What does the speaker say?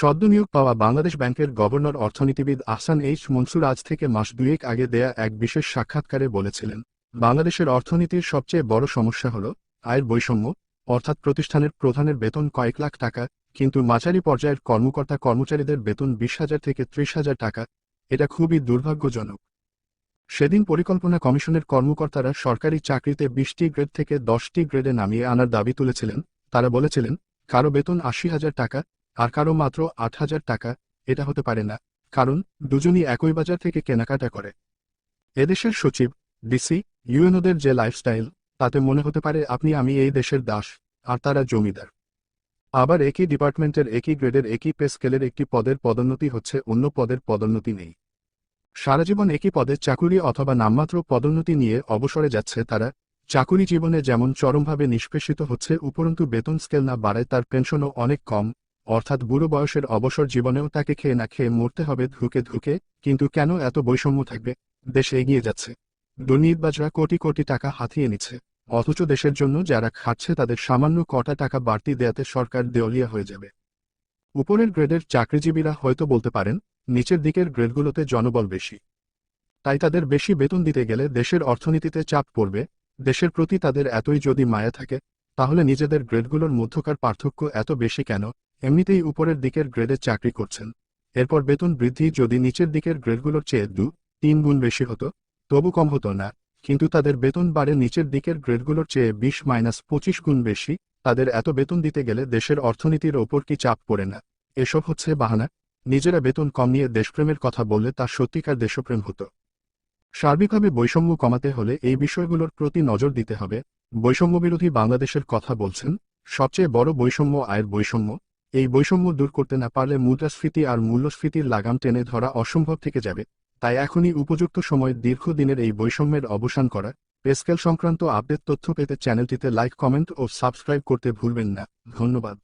সদ্য নিয়োগ পাওয়া বাংলাদেশ ব্যাংকের গভর্নর অর্থনীতিবিদ আহসান এইচ মনসুর আজ থেকে মাস দুয়েক আগে দেয়া এক বিশেষ সাক্ষাৎকারে বলেছিলেন, বাংলাদেশের অর্থনীতির সবচেয়ে বড় সমস্যা হল আয়ের বৈষম্য, অর্থাৎ প্রতিষ্ঠানের প্রধানের বেতন কয়েক লাখ টাকা, কিন্তু মাঝারি পর্যায়ের কর্মকর্তা কর্মচারীদের বেতন বিশ হাজার থেকে ত্রিশ হাজার টাকা, এটা খুবই দুর্ভাগ্যজনক। সেদিন পরিকল্পনা কমিশনের কর্মকর্তারা সরকারি চাকরিতে বিশটি গ্রেড থেকে দশটি গ্রেডে নামিয়ে আনার দাবি তুলেছিলেন, তারা বলেছিলেন, কারও বেতন আশি হাজার টাকা আর কারও মাত্র আট হাজার টাকা, এটা হতে পারে না, কারণ দুজনই একই বাজার থেকে কেনাকাটা করে। এদেশের সচিব, ডিসি, ইউএনওদের যে লাইফস্টাইল, তাতে মনে হতে পারে আপনি, আমি এই দেশের দাস, আর তারা জমিদার। আবার একই ডিপার্টমেন্টের একই গ্রেডের একই পে স্কেলের একটি পদের পদোন্নতি হচ্ছে, অন্য পদের পদোন্নতি নেই। সারা জীবন একই পদে চাকুরি অথবা নামমাত্র পদোন্নতি নিয়ে অবসরে যাচ্ছে তারা, চাকুরি জীবনে যেমন চরমভাবে নিষ্পেষিত হচ্ছে, উপরন্তু বেতন স্কেল না বাড়ায় তার পেনশনও অনেক কম অর্থাৎ বুড়ো বয়সের অবসর জীবনেও তাকে খেয়ে না খেয়ে মরতে হবে ধুকে ধুকে, কিন্তু কেন এত বৈষম্য থাকবে? দেশ এগিয়ে যাচ্ছে। দুর্নীতিবাজরা কোটি কোটি টাকা হাতিয়ে নিচ্ছে। অথচ দেশের জন্য যারা খাচ্ছে তাদের সামান্য কটা টাকা বাড়তি দেয়াতে সরকার দেওলিয়া হয়ে যাবে। উপরের গ্রেডের চাকরিজীবীরা হয়তো বলতে পারেন, নিচের দিকের গ্রেডগুলোতে জনবল বেশি। তাই তাদের বেশি বেতন দিতে গেলে দেশের অর্থনীতিতে চাপ পড়বে, দেশের প্রতি তাদের এতই যদি মায়া থাকে, তাহলে নিজেদের গ্রেডগুলোর মধ্যকার পার্থক্য এত বেশি কেন? এমনিতেই উপরের দিকের গ্রেডে চাকরি করছেন। এরপর বেতন বৃদ্ধি যদি নিচের দিকের গ্রেডগুলোর চেয়ে দু, তিন গুণ বেশি হতো, তবু কম হতো না। কিন্তু তাদের বেতন বাড়ে নিচের দিকের গ্রেডগুলোর চেয়ে বিশ মাইনাস পঁচিশ গুণ বেশি, তাদের এত বেতন দিতে গেলে দেশের অর্থনীতির ওপর কি চাপ পড়ে না? এসব হচ্ছে বাহানা। নিজেরা বেতন কম নিয়ে দেশপ্রেমের কথা বললে তা সত্যিকার দেশপ্রেম হতো। সার্বিকভাবে বৈষম্য কমাতে হলে এই বিষয়গুলোর প্রতি নজর দিতে হবে। বৈষম্যবিরোধী বাংলাদেশের কথা বলছেন, সবচেয়ে বড় বৈষম্য আয়ের বৈষম্য। এই বৈষম্য দূর করতে না পারলে মুদ্রাস্ফীতি আর মূল্যস্ফীতির লাগাম টেনে ধরা অসম্ভব থেকে যাবে। তাই এখনই উপযুক্ত সময় দীর্ঘদিনের এই বৈষম্যের অবসান করা। পেস্কেল সংক্রান্ত আপডেট তথ্য পেতে চ্যানেলটিতে লাইক, কমেন্ট ও সাবস্ক্রাইব করতে ভুলবেন না। ধন্যবাদ।